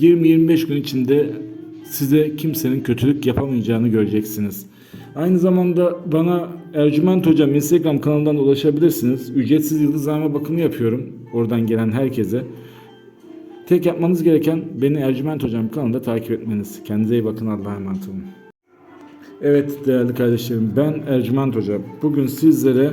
20-25 gün içinde size kimsenin kötülük yapamayacağını göreceksiniz. Aynı zamanda bana Ercüment Hocam Instagram kanalından ulaşabilirsiniz. Ücretsiz yıldızlama bakımı yapıyorum. Oradan gelen herkese. Tek yapmanız gereken beni Ercüment Hocam kanalında takip etmeniz. Kendinize iyi bakın. Allah'a emanet olun. Evet değerli kardeşlerim ben Ercüment Hocam. Bugün sizlere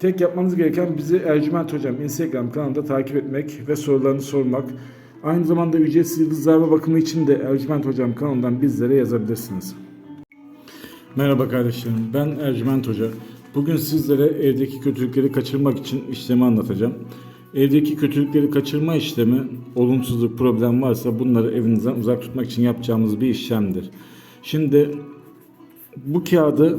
Tek yapmanız gereken bizi Ercüment Hocam Instagram kanalında takip etmek ve sorularını sormak. Aynı zamanda ücretsiz yıldızlarma bakımı için de Ercüment Hocam kanalından bizlere yazabilirsiniz. Merhaba kardeşlerim, ben Ercüment Hoca. Bugün sizlere evdeki kötülükleri kaçırmak için işlemi anlatacağım. Evdeki kötülükleri kaçırma işlemi, olumsuzluk, problem varsa bunları evinizden uzak tutmak için yapacağımız bir işlemdir. Şimdi bu kağıdı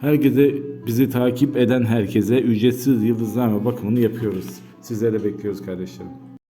Herkese bizi takip eden herkese ücretsiz yıldızlame bakımını yapıyoruz. Sizleri bekliyoruz kardeşlerim.